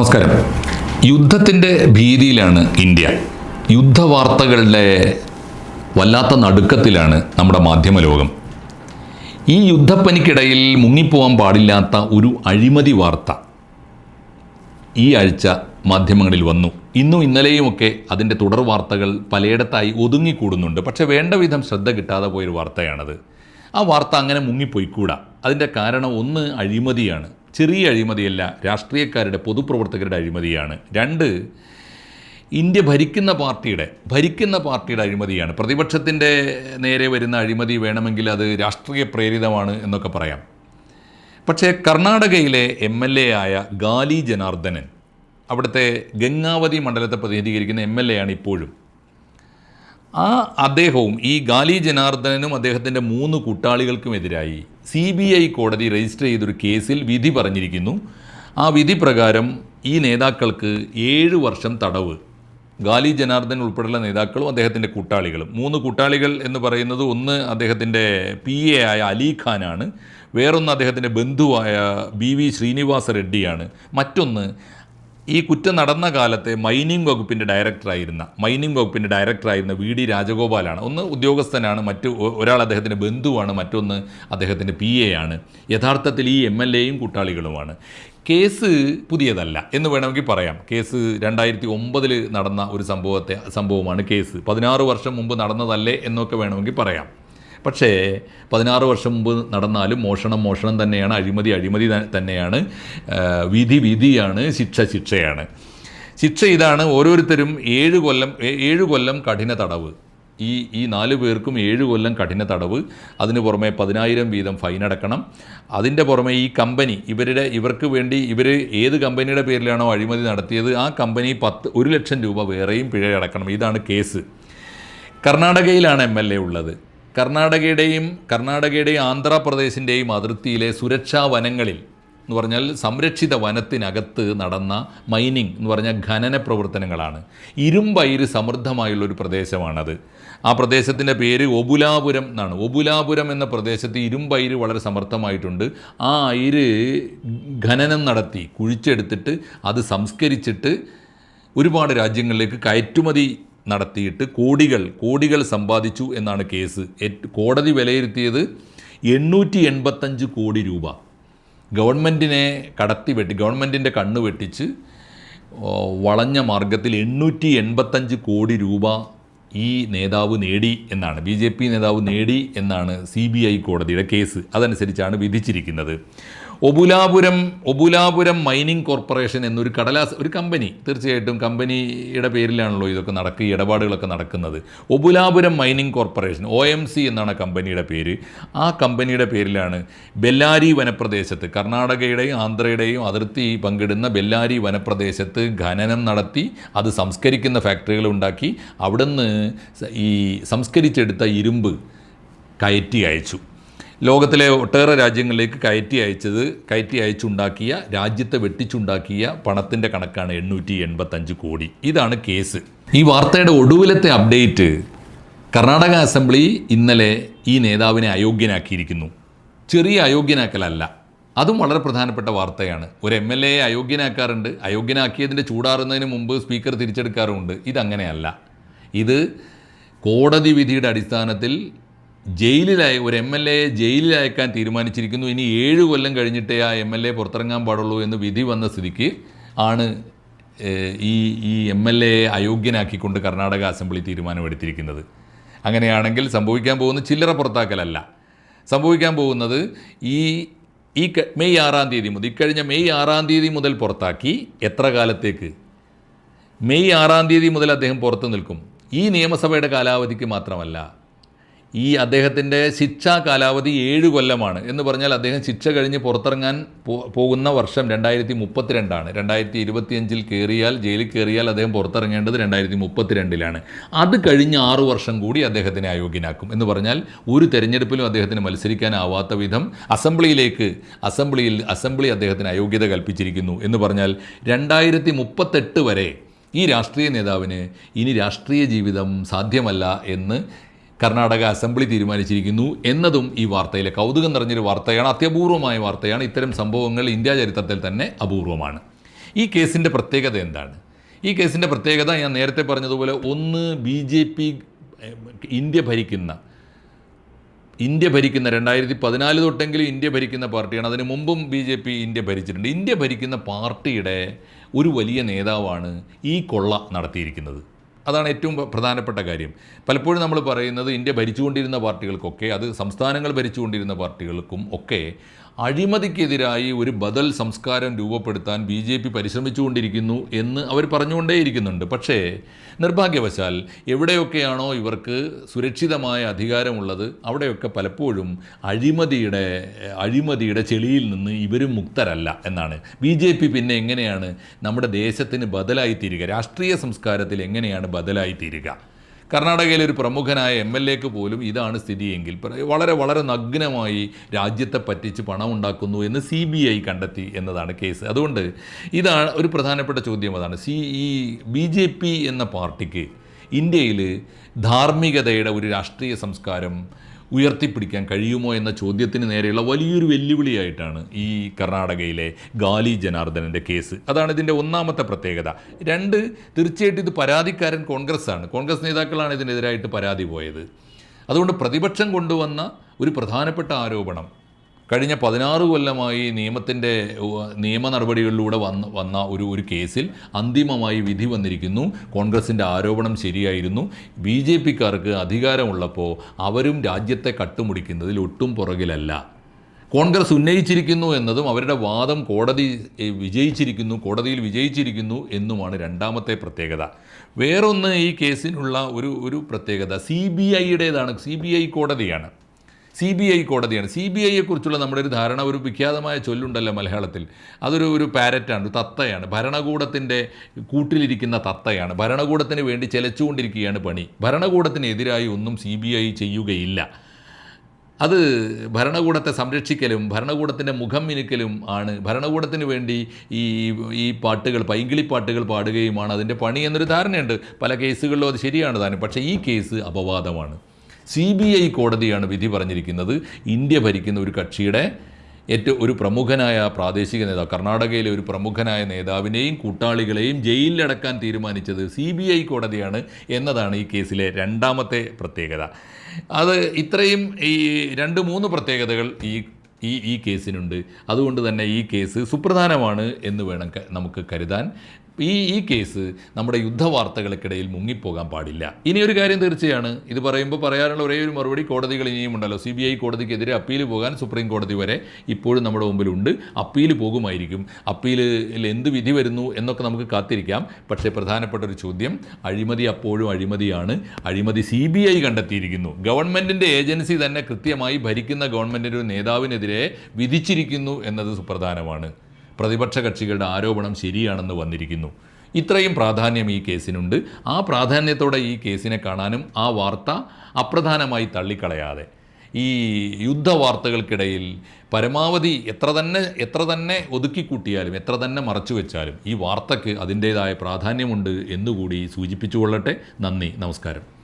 നമസ്കാരം. യുദ്ധത്തിന്റെ ഭീതിയിലാണ് ഇന്ത്യ. യുദ്ധവാർത്തകളുടെ വല്ലാത്ത നടുക്കത്തിലാണ് നമ്മുടെ മാധ്യമ ലോകം ഈ യുദ്ധപ്പനിക്കിടയിൽ മുങ്ങിപ്പോവാൻ പാടില്ലാത്ത ഒരു അഴിമതി വാർത്ത ഈ ആഴ്ച മാധ്യമങ്ങളിൽ വന്നു. ഇന്നും ഇന്നലെയുമൊക്കെ അതിന്റെ തുടർ വാർത്തകൾ പലയിടത്തായി ഒതുങ്ങിക്കൂടുന്നുണ്ട്. പക്ഷേ വേണ്ട വിധം ശ്രദ്ധ കിട്ടാതെ പോയൊരു വാർത്തയാണത്. ആ വാർത്ത അങ്ങനെ മുങ്ങിപ്പോയിക്കൂടാ. അതിന്റെ കാരണം ഒന്ന് അഴിമതിയാണ്. ചെറിയ അഴിമതിയല്ല രാഷ്ട്രീയക്കാരുടെ പൊതുപ്രവർത്തകരുടെ അഴിമതിയാണ്. രണ്ട് ഇന്ത്യ ഭരിക്കുന്ന പാർട്ടിയുടെ ഭരിക്കുന്ന പാർട്ടിയുടെ അഴിമതിയാണ്. പ്രതിപക്ഷത്തിന്റെ നേരെ വരുന്ന അഴിമതി വേണമെങ്കിൽ അത് രാഷ്ട്രീയ പ്രേരിതമാണ് എന്നൊക്കെ പറയാം. പക്ഷേ കർണാടകയിലെ എം എൽ എ ആയ ഗാലി ജനാർദ്ദനൻ അവിടുത്തെ ഗംഗാവതി മണ്ഡലത്തെ പ്രതിനിധീകരിക്കുന്ന എം എൽ എ ആണ് ഇപ്പോഴും. ആ അദ്ദേഹവും ഈ ഗാലി ജനാർദ്ദനനും അദ്ദേഹത്തിന്റെ മൂന്ന് കൂട്ടാളികൾക്കുമെതിരായി സി ബി ഐ കോടതി രജിസ്റ്റർ ചെയ്തൊരു കേസിൽ വിധി പറഞ്ഞിരിക്കുന്നു. ആ വിധി പ്രകാരം ഈ നേതാക്കൾക്ക് ഏഴ് വർഷം തടവ്. ഗാലി ജനാർദ്ദൻ ഉൾപ്പെടെയുള്ള നേതാക്കളും അദ്ദേഹത്തിന്റെ കൂട്ടാളികളും. മൂന്ന് കൂട്ടാളികൾ എന്ന് പറയുന്നത് ഒന്ന് അദ്ദേഹത്തിന്റെ പി എ ആയ അലി ഖാനാണ്. വേറൊന്ന് അദ്ദേഹത്തിന്റെ ബന്ധുവായ ബി വി ശ്രീനിവാസ റെഡ്ഡിയാണ്. മറ്റൊന്ന് ഈ കുറ്റം നടന്ന കാലത്തെ മൈനിങ് വകുപ്പിന്റെ ഡയറക്ടറായിരുന്ന മൈനിങ് വകുപ്പിന്റെ ഡയറക്ടറായിരുന്ന വി ഡി രാജഗോപാലാണ്. ഒന്ന് ഉദ്യോഗസ്ഥനാണ് മറ്റു ഒരാൾ അദ്ദേഹത്തിന്റെ ബന്ധുവാണ് മറ്റൊന്ന് അദ്ദേഹത്തിന്റെ പി എ ആണ്. യഥാർത്ഥത്തിൽ ഈ എം എൽ എയും കൂട്ടാളികളുമാണ്. കേസ് പുതിയതല്ല എന്ന് വേണമെങ്കിൽ പറയാം. കേസ് രണ്ടായിരത്തി ഒമ്പതിൽ നടന്ന ഒരു സംഭവത്തെ സംഭവമാണ് കേസ്. പതിനാറ് വർഷം മുമ്പ് നടന്നതല്ലേ എന്നൊക്കെ വേണമെങ്കിൽ പറയാം. പക്ഷേ പതിനാറ് വർഷം മുമ്പ് നടന്നാലും മോഷണം മോഷണം തന്നെയാണ് അഴിമതി അഴിമതി തന്നെയാണ് വിധി വിധിയാണ് ശിക്ഷ ശിക്ഷയാണ്. ശിക്ഷ ഇതാണ് ഓരോരുത്തരും ഏഴ് കൊല്ലം ഏഴ് കൊല്ലം കഠിന തടവ്. ഈ ഈ നാല് പേർക്കും ഏഴ് കൊല്ലം കഠിന തടവ്. അതിന് പുറമെ പതിനായിരം വീതം ഫൈൻ അടക്കണം. അതിന്റെ പുറമെ ഈ കമ്പനി ഇവരുടെ ഇവർക്ക് വേണ്ടി ഇവർ ഏത് കമ്പനിയുടെ പേരിലാണോ അഴിമതി നടത്തിയത് ആ കമ്പനി പത്ത് ഒരു ലക്ഷം രൂപ വേറെയും പിഴ അടക്കണം. ഇതാണ് കേസ്. കർണാടകയിലാണ് എം എൽ എ ഉള്ളത്. കർണാടകയുടെയും കർണാടകയുടെയും ആന്ധ്രാപ്രദേശിന്റെയും അതിർത്തിയിലെ സുരക്ഷാ വനങ്ങളിൽ എന്ന് പറഞ്ഞാൽ സംരക്ഷിത വനത്തിനകത്ത് നടന്ന മൈനിങ് എന്ന് പറഞ്ഞ ഖനന പ്രവർത്തനങ്ങളാണ്. ഇരുമ്പയിര് സമൃദ്ധമായുള്ളൊരു പ്രദേശമാണത്. ആ പ്രദേശത്തിന്റെ പേര് ഒബുലാപുരം എന്നാണ്. ഒബുലാപുരം എന്ന പ്രദേശത്ത് ഇരുമ്പയിര് വളരെ സമർത്ഥമായിട്ടുണ്ട്. ആ അയിര് ഖനനം നടത്തി കുഴിച്ചെടുത്തിട്ട് അത് സംസ്കരിച്ചിട്ട് ഒരുപാട് രാജ്യങ്ങളിലേക്ക് കയറ്റുമതി നടത്തിയിട്ട് കോടികൾ കോടികൾ സമ്പാദിച്ചു എന്നാണ് കേസ്. കോടതി വിലയിരുത്തിയത് എണ്ണൂറ്റി എൺപത്തഞ്ച് കോടി രൂപ. ഗവൺമെന്റിനെ കടത്തി വെട്ടി ഗവൺമെന്റിന്റെ കണ്ണ് വെട്ടിച്ച് വളഞ്ഞ മാർഗത്തിൽ എണ്ണൂറ്റി എൺപത്തഞ്ച് കോടി രൂപ ഈ നേതാവ് നേടി എന്നാണ് ബി ജെ പി നേതാവ് നേടി എന്നാണ് സി ബി ഐ കോടതിയുടെ കേസ്. അതനുസരിച്ചാണ് വിധിച്ചിരിക്കുന്നത്. ഒബുലാപുരം ഒബുലാപുരം മൈനിങ് കോർപ്പറേഷൻ എന്നൊരു കടലാസ് ഒരു കമ്പനി തീർച്ചയായിട്ടും കമ്പനിയുടെ പേരിലാണല്ലോ ഇതൊക്കെ നടക്കുക ഇടപാടുകളൊക്കെ നടക്കുന്നത്. Obulapuram mining corporation O M C എന്നാണ് കമ്പനിയുടെ പേര്. ആ കമ്പനിയുടെ പേരിലാണ് ബെല്ലാരി വനപ്രദേശത്ത് കർണാടകയുടെയും ആന്ധ്രയുടെയും അതിർത്തി പങ്കിടുന്ന ബെല്ലാരി വനപ്രദേശത്ത് ഖനനം നടത്തി അത് സംസ്കരിക്കുന്ന ഫാക്ടറികൾ ഉണ്ടാക്കി അവിടുന്ന് ഈ സംസ്കരിച്ചെടുത്ത ഇരുമ്പ് കയറ്റി അയച്ചു. ലോകത്തിലെ ഒട്ടേറെ രാജ്യങ്ങളിലേക്ക് കയറ്റി അയച്ചത് കയറ്റി അയച്ചുണ്ടാക്കിയ രാജ്യത്തെ വെട്ടിച്ചുണ്ടാക്കിയ പണത്തിന്റെ കണക്കാണ് എണ്ണൂറ്റി എൺപത്തഞ്ച് കോടി. ഇതാണ് കേസ്. ഈ വാർത്തയുടെ ഒടുവിലത്തെ അപ്ഡേറ്റ് കർണാടക അസംബ്ലി ഇന്നലെ ഈ നേതാവിനെ അയോഗ്യനാക്കിയിരിക്കുന്നു. ചെറിയ അയോഗ്യനാക്കലല്ല. അതും വളരെ പ്രധാനപ്പെട്ട വാർത്തയാണ്. ഒരു എം എൽ എയെ അയോഗ്യനാക്കാറുണ്ട്. അയോഗ്യനാക്കിയതിന്റെ ചൂടാറുന്നതിന് മുമ്പ് സ്പീക്കർ തിരിച്ചെടുക്കാറുമുണ്ട്. ഇതങ്ങനെയല്ല. ഇത് കോടതി വിധിയുടെ അടിസ്ഥാനത്തിൽ ജയിലിലായ ഒരു എം എൽ എ ജയിലിൽ അയക്കാൻ തീരുമാനിച്ചിരിക്കുന്നു. ഇനി ഏഴ് കൊല്ലം കഴിഞ്ഞിട്ടേ ആ എം എൽ എ പുറത്തിറങ്ങാൻ പാടുള്ളൂ എന്ന് വിധി വന്ന സ്ഥിതിക്ക് ആണ് ഈ ഈ എം എൽ എ അയോഗ്യനാക്കിക്കൊണ്ട് കർണാടക അസംബ്ലി തീരുമാനമെടുത്തിരിക്കുന്നത്. അങ്ങനെയാണെങ്കിൽ സംഭവിക്കാൻ പോകുന്ന ചില്ലറ പുറത്താക്കലല്ല. സംഭവിക്കാൻ പോകുന്നത് ഈ ഈ മെയ് ആറാം തീയതി മുതൽ ഇക്കഴിഞ്ഞ മെയ് ആറാം തീയതി മുതൽ പുറത്താക്കി എത്ര കാലത്തേക്ക്? മെയ് ആറാം തീയതി മുതൽ അദ്ദേഹം പുറത്തു നിൽക്കും. ഈ നിയമസഭയുടെ കാലാവധിക്ക് മാത്രമല്ല ഈ അദ്ദേഹത്തിന്റെ ശിക്ഷാ കാലാവധി ഏഴ് കൊല്ലമാണ്. എന്ന് പറഞ്ഞാൽ അദ്ദേഹം ശിക്ഷ കഴിഞ്ഞ് പുറത്തിറങ്ങാൻ പോകുന്ന വർഷം രണ്ടായിരത്തി മുപ്പത്തിരണ്ടാണ് രണ്ടായിരത്തി ഇരുപത്തിയഞ്ചിൽ കയറിയാൽ ജയിലിൽ കയറിയാൽ അദ്ദേഹം പുറത്തിറങ്ങേണ്ടത് രണ്ടായിരത്തി മുപ്പത്തിരണ്ടിലാണ് അത് കഴിഞ്ഞ് ആറു വർഷം കൂടി അദ്ദേഹത്തിനെ അയോഗ്യനാക്കും. എന്ന് പറഞ്ഞാൽ ഒരു തെരഞ്ഞെടുപ്പിലും അദ്ദേഹത്തിന് മത്സരിക്കാനാവാത്ത വിധം അസംബ്ലിയിലേക്ക് അസംബ്ലിയിൽ അസംബ്ലി അദ്ദേഹത്തിന് അയോഗ്യത കൽപ്പിച്ചിരിക്കുന്നു. എന്ന് പറഞ്ഞാൽ രണ്ടായിരത്തി മുപ്പത്തെട്ട് വരെ ഈ രാഷ്ട്രീയ നേതാവിന് ഇനി രാഷ്ട്രീയ ജീവിതം സാധ്യമല്ല എന്ന് കർണാടക അസംബ്ലി തീരുമാനിച്ചിരിക്കുന്നു എന്നതും ഈ വാർത്തയിലെ കൗതുകം നിറഞ്ഞൊരു വാർത്തയാണ് അത്യപൂർവമായ വാർത്തയാണ്. ഇത്തരം സംഭവങ്ങൾ ഇന്ത്യ ചരിത്രത്തിൽ തന്നെ അപൂർവമാണ്. ഈ കേസിന്റെ പ്രത്യേകത എന്താണ്? ഈ കേസിന്റെ പ്രത്യേകത ഞാൻ നേരത്തെ പറഞ്ഞതുപോലെ ഒന്ന് ബി ജെ പി ഇന്ത്യ ഭരിക്കുന്ന ഇന്ത്യ ഭരിക്കുന്ന രണ്ടായിരത്തി പതിനാല് തൊട്ടെങ്കിലും ഇന്ത്യ ഭരിക്കുന്ന പാർട്ടിയാണ്. അതിന് മുമ്പും ബി ജെ പി ഇന്ത്യ ഭരിച്ചിട്ടുണ്ട്. ഇന്ത്യ ഭരിക്കുന്ന പാർട്ടിയുടെ ഒരു വലിയ നേതാവാണ് ഈ കൊള്ള നടത്തിയിരിക്കുന്നത്. അതാണ് ഏറ്റവും പ്രധാനപ്പെട്ട കാര്യം. പലപ്പോഴും നമ്മൾ പറയുന്നത് ഇന്ത്യ ഭരിച്ചുകൊണ്ടിരുന്ന പാർട്ടികൾക്കൊക്കെ അത് സംസ്ഥാനങ്ങൾ ഭരിച്ചുകൊണ്ടിരുന്ന പാർട്ടികൾക്കും ഒക്കെ അഴിമതിക്കെതിരായി ഒരു ബദൽ സംസ്കാരം രൂപപ്പെടുത്താൻ ബി ജെ പി പരിശ്രമിച്ചുകൊണ്ടിരിക്കുന്നു എന്ന് അവർ പറഞ്ഞുകൊണ്ടേയിരിക്കുന്നുണ്ട്. പക്ഷേ നിർഭാഗ്യവശാൽ എവിടെയൊക്കെയാണോ ഇവർക്ക് സുരക്ഷിതമായ അധികാരമുള്ളത് അവിടെയൊക്കെ പലപ്പോഴും അഴിമതിയുടെ അഴിമതിയുടെ ചെളിയിൽ നിന്ന് ഇവരും മുക്തരല്ല എന്നാണ്. ബി ജെ പി പിന്നെ എങ്ങനെയാണ് നമ്മുടെ ദേശത്തിന് ബദലായി തീരുക രാഷ്ട്രീയ സംസ്കാരത്തിൽ എങ്ങനെയാണ് ബദലായി തീരുക കർണാടകയിലെ ഒരു പ്രമുഖനായ എം എൽ എക്ക് പോലും ഇതാണ് സ്ഥിതിയെങ്കിൽ വളരെ വളരെ നഗ്നമായി രാജ്യത്തെ പറ്റിച്ച് പണം ഉണ്ടാക്കുന്നു എന്ന് സി ബി ഐ കണ്ടെത്തി എന്നതാണ് കേസ്. അതുകൊണ്ട് ഇതാണ് ഒരു പ്രധാനപ്പെട്ട ചോദ്യം അതാണ്. സി ഈ ബി ജെ പി എന്ന പാർട്ടിക്ക് ഇന്ത്യയിൽ ധാർമ്മികതയുടെ ഒരു രാഷ്ട്രീയ സംസ്കാരം ഉയർത്തിപ്പിടിക്കാൻ കഴിയുമോ എന്ന ചോദ്യത്തിന് നേരെയുള്ള വലിയൊരു വെല്ലുവിളിയായിട്ടാണ് ഈ കർണാടകയിലെ ഗാലി ജനാർദ്ദനന്റെ കേസ്. അതാണ് ഇതിന്റെ ഒന്നാമത്തെ പ്രത്യേകത. രണ്ട് തീർച്ചയായിട്ടും ഇത് പരാതിക്കാരൻ കോൺഗ്രസ് ആണ് കോൺഗ്രസ് നേതാക്കളാണ് ഇതിനെതിരായിട്ട് പരാതി പോയത്. അതുകൊണ്ട് പ്രതിപക്ഷം കൊണ്ടുവന്ന ഒരു പ്രധാനപ്പെട്ട ആരോപണം കഴിഞ്ഞ പതിനാറ് കൊല്ലമായി നിയമത്തിന്റെ നിയമ നടപടികളിലൂടെ വന്ന വന്ന ഒരു ഒരു കേസിൽ അന്തിമമായി വിധി വന്നിരിക്കുന്നു. കോൺഗ്രസിന്റെ ആരോപണം ശരിയായിരുന്നു. ബി ജെ പിക്കാർക്ക് അധികാരമുള്ളപ്പോൾ അവരും രാജ്യത്തെ കട്ടുമുടിക്കുന്നതിൽ ഒട്ടും പുറകിലല്ല. കോൺഗ്രസ് ഉന്നയിച്ചിരിക്കുന്നു എന്നതും അവരുടെ വാദം കോടതി വിജയിച്ചിരിക്കുന്നു കോടതിയിൽ വിജയിച്ചിരിക്കുന്നു എന്നുമാണ് രണ്ടാമത്തെ പ്രത്യേകത. വേറൊന്ന് ഈ കേസിനുള്ള ഒരു ഒരു പ്രത്യേകത. സി ബി ഐയുടേതാണ്. സി ബി ഐ കോടതിയാണ്. സി ബി ഐ കോടതിയാണ്. സി ബി ഐയെക്കുറിച്ചുള്ള നമ്മുടെ ഒരു ധാരണ ഒരു വിഖ്യാതമായ ചൊല്ലുണ്ടല്ലോ മലയാളത്തിൽ. അതൊരു ഒരു പാരറ്റാണ് തത്തയാണ്. ഭരണകൂടത്തിന്റെ കൂട്ടിലിരിക്കുന്ന തത്തയാണ്. ഭരണകൂടത്തിന് വേണ്ടി ചെലച്ചുകൊണ്ടിരിക്കുകയാണ് പണി. ഭരണകൂടത്തിനെതിരായി ഒന്നും സി ബി ഐ ചെയ്യുകയില്ല. അത് ഭരണകൂടത്തെ സംരക്ഷിക്കലും ഭരണകൂടത്തിന്റെ മുഖം മിനുക്കലും ആണ്. ഭരണകൂടത്തിന് വേണ്ടി ഈ ഈ പാട്ടുകൾ പൈങ്കിളി പാട്ടുകൾ പാടുകയുമാണ് അതിന്റെ പണി എന്നൊരു ധാരണയുണ്ട്. പല കേസുകളിലും അത് ശരിയാണ് താനും. പക്ഷേ ഈ കേസ് അപവാദമാണ്. സി ബി ഐ കോടതിയാണ് വിധി പറഞ്ഞിരിക്കുന്നത്. ഇന്ത്യ ഭരിക്കുന്ന ഒരു കക്ഷിയുടെ ഏറ്റവും ഒരു പ്രമുഖനായ പ്രാദേശിക നേതാവ് കർണാടകയിലെ ഒരു പ്രമുഖനായ നേതാവിനെയും കൂട്ടാളികളെയും ജയിലിലടക്കാൻ തീരുമാനിച്ചത് സി ബി ഐ കോടതിയാണ് എന്നതാണ് ഈ കേസിലെ രണ്ടാമത്തെ പ്രത്യേകത. അത് ഇത്രയും ഈ രണ്ട് മൂന്ന് പ്രത്യേകതകൾ ഈ ഈ ഈ കേസിനുണ്ട്. അതുകൊണ്ട് തന്നെ ഈ കേസ് സുപ്രധാനമാണ് എന്ന് വേണം നമുക്ക് കരുതാൻ. ഈ ഈ കേസ് നമ്മുടെ യുദ്ധവാർത്തകൾക്കിടയിൽ മുങ്ങിപ്പോകാൻ പാടില്ല. ഇനി ഒരു കാര്യം തീർച്ചയാണ്. ഇത് പറയുമ്പോൾ പറയാനുള്ള ഒരേ ഒരു മറുപടി കോടതികൾ ഇനിയും ഉണ്ടല്ലോ. സി ബി ഐ കോടതിക്കെതിരെ അപ്പീൽ പോകാൻ സുപ്രീം കോടതി വരെ ഇപ്പോഴും നമ്മുടെ മുമ്പിലുണ്ട്. അപ്പീൽ പോകുമായിരിക്കും. അപ്പീലിൽ എന്ത് വിധി വരുന്നു എന്നൊക്കെ നമുക്ക് കാത്തിരിക്കാം. പക്ഷേ പ്രധാനപ്പെട്ട ഒരു ചോദ്യം അഴിമതി അപ്പോഴും അഴിമതിയാണ്. അഴിമതി സി ബി ഐ കണ്ടെത്തിയിരിക്കുന്നു. ഗവൺമെന്റിന്റെ ഏജൻസി തന്നെ കൃത്യമായി ഭരിക്കുന്ന ഗവൺമെന്റിന്റെ ഒരു നേതാവിനെതിരെ വിധിച്ചിരിക്കുന്നു എന്നത് സുപ്രധാനമാണ്. പ്രതിപക്ഷ കക്ഷികളുടെ ആരോപണം ശരിയാണെന്ന് വന്നിരിക്കുന്നു. ഇത്രയും പ്രാധാന്യം ഈ കേസിനുണ്ട്. ആ പ്രാധാന്യത്തോടെ ഈ കേസിനെ കാണാനും ആ വാർത്ത അപ്രധാനമായി തള്ളിക്കളയാതെ. ഈ യുദ്ധ വാർത്തകൾക്കിടയിൽ പരമാവധി എത്ര തന്നെ എത്ര തന്നെ ഒതുക്കിക്കൂട്ടിയാലും എത്ര തന്നെ മറച്ചു വെച്ചാലും ഈ വാർത്തയ്ക്ക് അതിന്റേതായ പ്രാധാന്യമുണ്ട് എന്നുകൂടി സൂചിപ്പിച്ചുകൊള്ളട്ടെ. നന്ദി നമസ്കാരം.